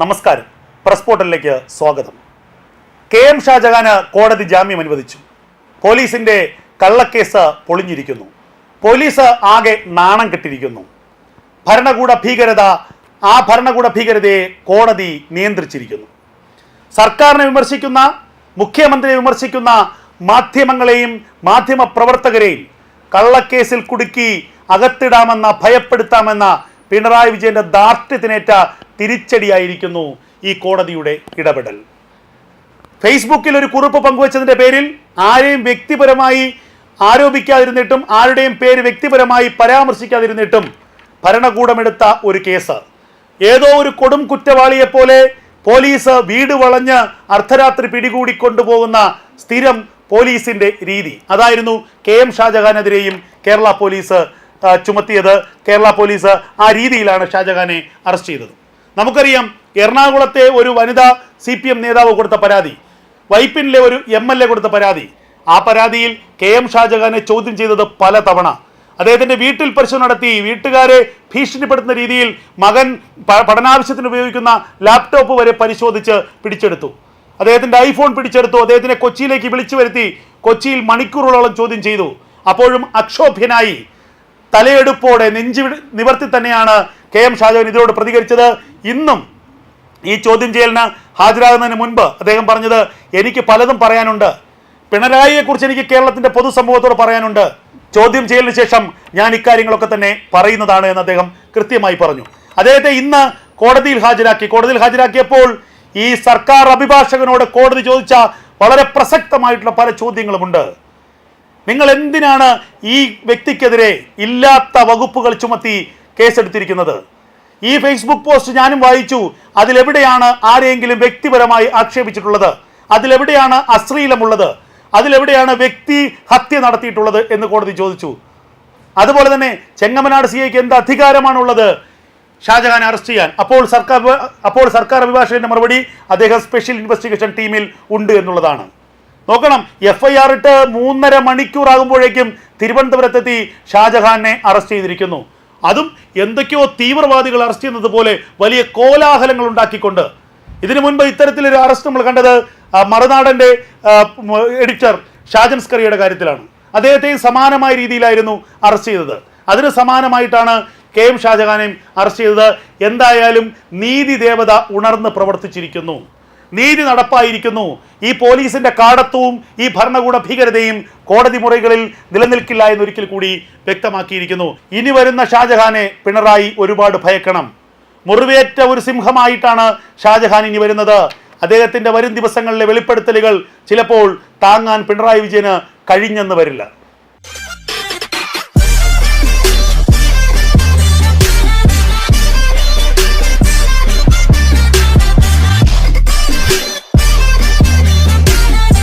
നമസ്കാരം. പ്രസ് പോർട്ടലിലേക്ക് സ്വാഗതം. കെ എം ഷാജഹാന് കോടതി ജാമ്യം അനുവദിച്ചു. പോലീസിന്റെ കള്ളക്കേസ് പൊളിഞ്ഞിരിക്കുന്നു. പോലീസ് ആകെ നാണം കെട്ടിരിക്കുന്നു. ഭരണകൂട ഭീകരത ആ ഭരണകൂട ഭീകരതയെ കോടതി നിയന്ത്രിച്ചിരിക്കുന്നു. സർക്കാരിനെ വിമർശിക്കുന്ന മുഖ്യമന്ത്രിയെ വിമർശിക്കുന്ന മാധ്യമങ്ങളെയും മാധ്യമ പ്രവർത്തകരെയും കള്ളക്കേസിൽ കുടുക്കി അകത്തിടാമെന്ന ഭയപ്പെടുത്താമെന്ന പിണറായി വിജയന്റെ ദാർഢ്യത്തിനേറ്റ തിരിച്ചടിയായിരിക്കുന്നു ഈ കോടതിയുടെ ഇടപെടൽ. ഫേസ്ബുക്കിൽ ഒരു കുറിപ്പ് പങ്കുവച്ചതിന്റെ പേരിൽ ആരെയും വ്യക്തിപരമായി ആരോപിക്കാതിരുന്നിട്ടും ആരുടെയും പേര് വ്യക്തിപരമായി പരാമർശിക്കാതിരുന്നിട്ടും ഭരണകൂടമെടുത്ത ഒരു കേസ്. ഏതോ ഒരു കൊടും കുറ്റവാളിയെപ്പോലെ പോലീസ് വീട് വളഞ്ഞ് അർദ്ധരാത്രി പിടികൂടി കൊണ്ടുപോകുന്ന സ്ഥിരം പോലീസിന്റെ രീതി. അതായിരുന്നു കെ എം ഷാജഹാനെതിരെയും കേരള പോലീസ് ചുമത്തിയത്. കേരള പോലീസ് ആ രീതിയിലാണ് ഷാജഹാനെ അറസ്റ്റ് ചെയ്തത്. നമുക്കറിയാം എറണാകുളത്തെ ഒരു വനിതാ സി പി എം നേതാവ് കൊടുത്ത പരാതി വൈപ്പിനിലെ ഒരു എം എൽ എ കൊടുത്ത പരാതി. ആ പരാതിയിൽ കെ എം ഷാജഹാനെ ചോദ്യം ചെയ്തത് പല തവണ അദ്ദേഹത്തിന്റെ വീട്ടിൽ പരിശോധന നടത്തി വീട്ടുകാരെ ഭീഷണിപ്പെടുത്തുന്ന രീതിയിൽ മകൻ പഠനാവശ്യത്തിന് ഉപയോഗിക്കുന്ന ലാപ്ടോപ്പ് വരെ പരിശോധിച്ച് പിടിച്ചെടുത്തു. അദ്ദേഹത്തിന്റെ ഐഫോൺ പിടിച്ചെടുത്തു അദ്ദേഹത്തിനെ കൊച്ചിയിലേക്ക് വിളിച്ചു വരുത്തി കൊച്ചിയിൽ മണിക്കൂറുകളോളം ചോദ്യം ചെയ്തു. അപ്പോഴും അക്ഷോഭ്യനായി. തലയെടുപ്പോടെ നെഞ്ചു നിവർത്തി തന്നെയാണ് കെ എം ഷാജോൻ ഇതിനോട് പ്രതികരിച്ചത്. ഇന്നും ഈ ചോദ്യം ചെയ്യലിന് ഹാജരാകുന്നതിന് മുൻപ് അദ്ദേഹം പറഞ്ഞത് എനിക്ക് പലതും പറയാനുണ്ട്. പിണറായിയെക്കുറിച്ച് എനിക്ക് കേരളത്തിന്റെ പൊതുസമൂഹത്തോട് പറയാനുണ്ട്. ചോദ്യം ചെയ്യലിന് ശേഷം ഞാൻ ഇക്കാര്യങ്ങളൊക്കെ തന്നെ പറയുന്നതാണ് എന്ന് അദ്ദേഹം കൃത്യമായി പറഞ്ഞു. അദ്ദേഹത്തെ ഇന്ന് കോടതിയിൽ ഹാജരാക്കി. കോടതിയിൽ ഹാജരാക്കിയപ്പോൾ ഈ സർക്കാർ അഭിഭാഷകനോട് കോടതി ചോദിച്ച വളരെ പ്രസക്തമായിട്ടുള്ള പല ചോദ്യങ്ങളുമുണ്ട്. നിങ്ങൾ എന്തിനാണ് ഈ വ്യക്തിക്കെതിരെ ഇല്ലാത്ത വകുപ്പുകൾ ചുമത്തി കേസെടുത്തിരിക്കുന്നത്? ഈ ഫേസ്ബുക്ക് പോസ്റ്റ് ഞാനും വായിച്ചു. അതിലെവിടെയാണ് ആരെയെങ്കിലും വ്യക്തിപരമായി ആക്ഷേപിച്ചിട്ടുള്ളത്? അതിലെവിടെയാണ് അശ്ലീലമുള്ളത്? അതിലെവിടെയാണ് വ്യക്തി ഹത്യ നടത്തിയിട്ടുള്ളത് എന്ന് കോടതി ചോദിച്ചു. അതുപോലെ തന്നെ ചെങ്ങമനാട് സി ഐക്ക് എന്ത് അധികാരമാണുള്ളത്? ഷാജഹാനെ അറസ്റ്റ് ചെയ്യാൻ. അപ്പോൾ സർക്കാർ അപ്പോൾ സർക്കാർ അഭിഭാഷകന്റെ മറുപടി അദ്ദേഹം സ്പെഷ്യൽ ഇൻവെസ്റ്റിഗേഷൻ ടീമിൽ ഉണ്ട് എന്നുള്ളതാണ്. നോക്കണം എഫ് ഐ ആർ ഇട്ട് മൂന്നര മണിക്കൂറാകുമ്പോഴേക്കും തിരുവനന്തപുരത്തെത്തി ഷാജഹാനെ അറസ്റ്റ് ചെയ്തിരിക്കുന്നു. അതും എന്തൊക്കെയോ തീവ്രവാദികൾ അറസ്റ്റ് ചെയ്യുന്നത് പോലെ വലിയ കോലാഹലങ്ങൾ ഉണ്ടാക്കിക്കൊണ്ട്. ഇതിനു മുൻപ് ഇത്തരത്തിലൊരു അറസ്റ്റ് നമ്മൾ കണ്ടത് മറുനാടന്റെ എഡിറ്റർ ഷാജൻ സ്കറിയുടെ കാര്യത്തിലാണ്. അദ്ദേഹത്തെയും സമാനമായ രീതിയിലായിരുന്നു അറസ്റ്റ് ചെയ്തത്. അതിന് സമാനമായിട്ടാണ് കെ എം ഷാജഹാനെയും അറസ്റ്റ് ചെയ്തത്. എന്തായാലും നീതി ദേവത ഉണർന്ന് പ്രവർത്തിച്ചിരിക്കുന്നു. നീതി നടപ്പായിരിക്കുന്നു. ഈ പോലീസിന്റെ കാടത്വവും ഈ ഭരണകൂട ഭീകരതയും കോടതി മുറികളിൽ നിലനിൽക്കില്ല എന്നൊരിക്കൽ കൂടി വ്യക്തമാക്കിയിരിക്കുന്നു. ഇനി വരുന്ന ഷാജഹാനെ പിണറായി ഒരുപാട് ഭയക്കണം. മുറിവേറ്റ ഒരു സിംഹമായിട്ടാണ് ഷാജഹാൻ ഇനി വരുന്നത്. അദ്ദേഹത്തിന്റെ വരും ദിവസങ്ങളിലെ വെളിപ്പെടുത്തലുകൾ ചിലപ്പോൾ താങ്ങാൻ പിണറായി വിജയന് കഴിഞ്ഞെന്ന് വരില്ല.